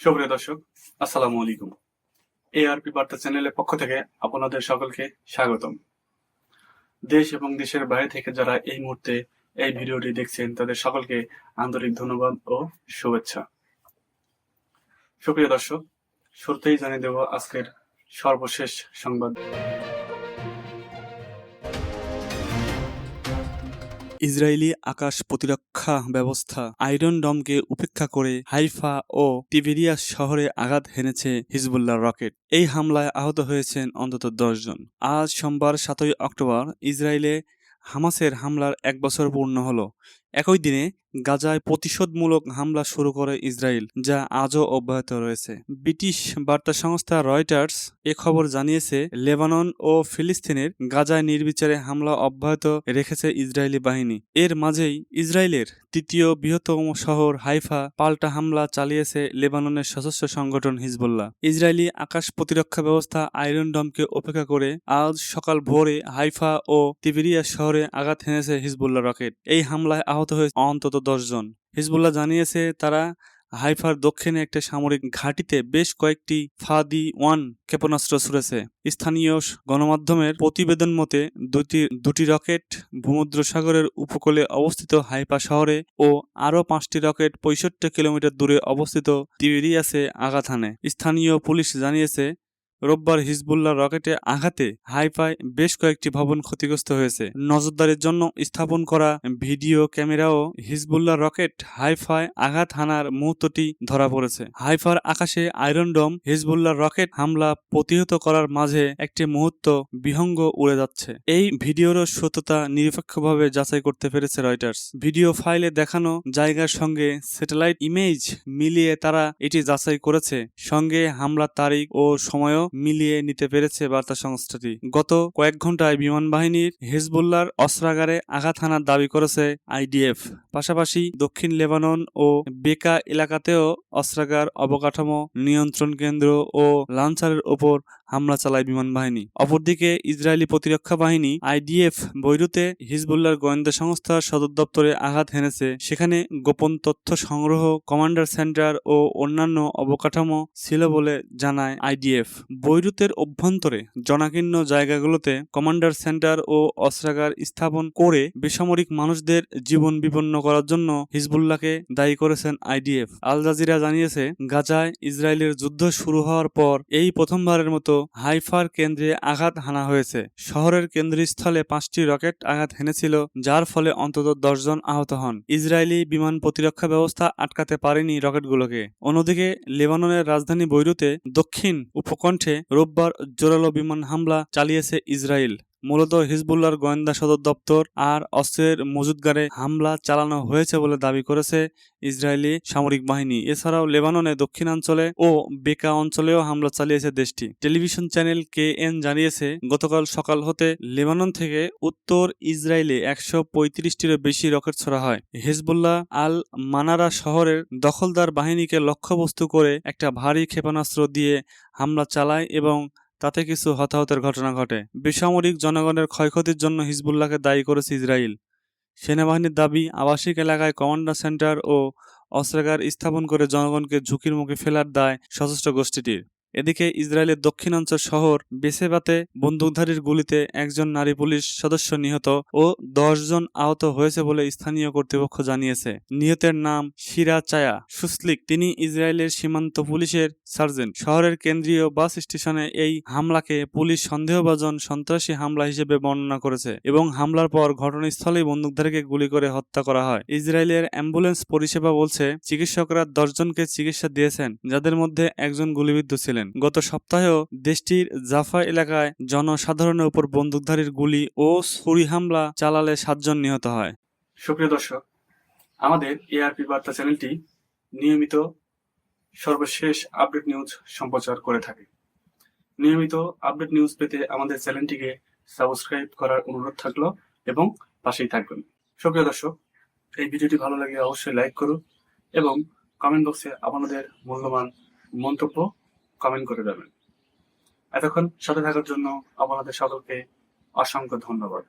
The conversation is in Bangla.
সুপ্রিয় দর্শক, আসসালামু আলাইকুম। এআরপি বার্তা চ্যানেলের পক্ষ থেকে আপনাদের সকলকে স্বাগতম। দেশ এবং দেশের বাইরে থেকে যারা এই মুহূর্তে এই ভিডিওটি দেখছেন, তাদের সকলকে আন্তরিক ধন্যবাদ ও শুভেচ্ছা। সুপ্রিয় দর্শক, শুরুতেই জানিয়ে দেব আজকের সর্বশেষ সংবাদ। ইসরায়েলি আকাশ প্রতিরক্ষা ব্যবস্থা আয়রন ডমকে উপেক্ষা করে হাইফা ও টিবেরিয়াস শহরে আঘাত হেনেছে হিজবুল্লাহ রকেট। এই হামলায় আহত হয়েছেন অন্তত জন। আজ সোমবার সাতই অক্টোবর ইসরায়েলে হামাসের হামলার এক বছর পূর্ণ হলো। একই দিনে গাজায় প্রতিশোধমূলক হামলা শুরু করে ইসরায়েল, যা আজও অব্যাহত রয়েছে। ব্রিটিশ বার্তা সংস্থা রয়টার্স এ খবর জানিয়েছে, লেবানন ও ফিলিস্তিনের গাজায় নির্বিচারে হামলা অব্যাহত রেখেছে ইসরায়েলি বাহিনী। এর মাঝেই ইসরায়েলের তৃতীয় বৃহত্তম শহর হাইফা পাল্টা হামলা চালিয়েছে লেবাননের সশস্ত্র সংগঠন হিজবুল্লাহ। ইসরায়েলি আকাশ প্রতিরক্ষা ব্যবস্থা আয়রন ডমকে উপেক্ষা করে আজ সকাল ভোরে হাইফা ও তিবেরিয়া শহরে আঘাত হেনেছে হিজবুল্লাহ রকেট। এই হামলায় আহত হয়েছে অন্তত জন। হিজবুল্লাহ জানিয়েছে তারা হাইফার দক্ষিণে একটা সামরিক ঘাঁটিতে বেশ কয়েকটি ফাদি ওয়ান ক্ষেপণাস্ত্র ছুড়েছে। স্থানীয় গণমাধ্যমের প্রতিবেদন মতে দুটি দুটি রকেট ভূমধ্যসাগরের উপকূলে অবস্থিত হাইফা শহরে ও আরও পাঁচটি রকেট পঁয়ষট্টি কিলোমিটার দূরে অবস্থিত তিবেরিয়াসে আঘাত হানে। স্থানীয় পুলিশ জানিয়েছে রোববার হিজবুল্লাহ রকেটে আঘাতে হাইফায় বেশ কয়েকটি ভবন ক্ষতিগ্রস্ত হয়েছে। নজরদারির জন্য স্থাপন করা ভিডিও ক্যামেরাও হিজবুল্লাহ রকেট হাইফায় আঘাত হানার মুহূর্তটি ধরা পড়েছে। হাইফার আকাশে আয়রন ডোম হিজবুল্লাহ রকেট হামলা প্রতিহত করার মাঝে একটি মুহূর্ত বিহঙ্গ উড়ে যাচ্ছে। এই ভিডিওর সত্যতা নিরপেক্ষভাবে যাচাই করতে পেরেছে রয়টার্স। ভিডিও ফাইলে দেখানো জায়গার সঙ্গে স্যাটেলাইট ইমেজ মিলিয়ে তারা এটি যাচাই করেছে। সঙ্গে হামলার তারিখ ও সময়ও মিলিয়ে নিতে পেরেছে বার্তা সংস্থাটি। গত কয়েক ঘন্টায় বিমান বাহিনীর হিজবুল্লার অস্ত্রাগারে আঘাত হানার দাবি করেছে আইডিএফ। পাশাপাশি দক্ষিণ লেবানন ও বেকা এলাকাতেও অস্ত্রাগার অবকাঠামো নিয়ন্ত্রণ কেন্দ্র ও লাঞ্চারের ওপর হামলা চালায় বিমান বাহিনী। অপরদিকে ইসরায়েলি প্রতিরক্ষা বাহিনী আইডিএফ বৈরুতে হিজবুল্লার গোয়েন্দা সংস্থার সদর দপ্তরে আঘাত হেনেছে। সেখানে গোপন তথ্য সংগ্রহ, কমান্ডার সেন্টার ও অন্যান্য অবকাঠামো ছিল বলে জানায় আইডিএফ। বৈরুতের অভ্যন্তরে জনাকীর্ণ জায়গাগুলোতে কমান্ডার সেন্টার ও অস্ত্রাগার স্থাপন করে বেসামরিক মানুষদের জীবন বিপন্ন করার জন্য হিজবুল্লাহকে দায়ী করেছেন আইডিএফ। আল জাজিরা জানিয়েছে, গাজায় ইসরায়েলের যুদ্ধ শুরু হওয়ার পর এই প্রথমবারের মতো হাইফার কেন্দ্রে আঘাত হানা হয়েছে। শহরের কেন্দ্রস্থলে পাঁচটি রকেট আঘাত হেনেছিল, যার ফলে অন্তত দশজন আহত হন। ইসরায়েলি বিমান প্রতিরক্ষা ব্যবস্থা আটকাতে পারেনি রকেটগুলোকে। অন্যদিকে, লেবাননের রাজধানী বৈরুতে দক্ষিণ উপকণ্ঠে রোববার জোরালো বিমান হামলা চালিয়েছে ইসরায়েল। মূলত হিজবুল্লার গোয়েন্দা সদর দপ্তর আর অস্ত্রের মজুদগারে হামলা চালানো হয়েছে বলে দাবি করেছে ইসরায়েলি সামরিক বাহিনী। এছাড়াও লেবাননে দক্ষিণাঞ্চলে ও বেকা অঞ্চলেও হামলা চালিয়েছে দেশটি। টেলিভিশন চ্যানেল কে এন জানিয়েছে, গতকাল সকাল হতে লেবানন থেকে উত্তর ইসরায়েলে একশো পঁয়ত্রিশটিরও বেশি রকেট ছোড়া হয়। হিজবুল্লাহ আল মানারা শহরের দখলদার বাহিনীকে লক্ষ্যবস্তু করে একটা ভারী ক্ষেপণাস্ত্র দিয়ে হামলা চালায় এবং তাতে কিছু হতাহতের ঘটনা ঘটে। বেসামরিক জনগণের ক্ষয়ক্ষতির জন্য হিজবুল্লাহকে দায়ী করেছে ইসরায়েল সেনাবাহিনীর দাবি, আবাসিক এলাকায় কমান্ডার সেন্টার ও অস্ত্রাগার স্থাপন করে জনগণকে ঝুঁকির মুখে ফেলার দায় সশস্ত্র গোষ্ঠীটির। এদিকে ইসরায়েলের দক্ষিণাঞ্চল শহর বেসেবাতে বন্দুকধারীর গুলিতে একজন নারী পুলিশ সদস্য নিহত ও জন আহত হয়েছে বলে স্থানীয় কর্তৃপক্ষ জানিয়েছে। নিহতের নাম শিরা চায়া সুসলিক। তিনি ইসরায়েলের সীমান্ত পুলিশের সার্জেন্ট। শহরের কেন্দ্রীয় বাস স্টেশনে এই হামলাকে পুলিশ সন্দেহভাজন সন্ত্রাসী হামলা হিসেবে বর্ণনা করেছে এবং হামলার পর ঘটনাস্থলেই বন্দুকধারীকে গুলি করে হত্যা করা হয়। ইসরায়েলের অ্যাম্বুলেন্স পরিষেবা বলছে, চিকিৎসকরা দশজনকে চিকিৎসা দিয়েছেন, যাদের মধ্যে একজন গুলিবিদ্ধ ছিলেন ছিলেন। গত সপ্তাহেও দেশটির জাফা এলাকায় জনসাধারণের উপর বন্দুকধারীর গুলি ও ছুরি হামলা চালালে সাতজন নিহত হয়। সুপ্রিয় দর্শক, আমাদের এআরপি বার্তা চ্যানেলটি নিয়মিত সর্বশেষ আপডেট নিউজ সম্প্রচার করে থাকে। নিয়মিত আপডেট নিউজ পেতে আমাদের চ্যানেলটিকে সাবস্ক্রাইব করার অনুরোধ থাকল এবং পাশেই থাকবেন। সুপ্রিয় দর্শক, এই ভিডিওটি ভালো লাগে অবশ্যই লাইক করুন এবং কমেন্ট বক্সে আপনাদের মূল্যবান মন্তব্য কমেন্ট করে যাবেন এতক্ষণ সাথে থাকার জন্য আপনাদের সকলকে অসংখ্য ধন্যবাদ।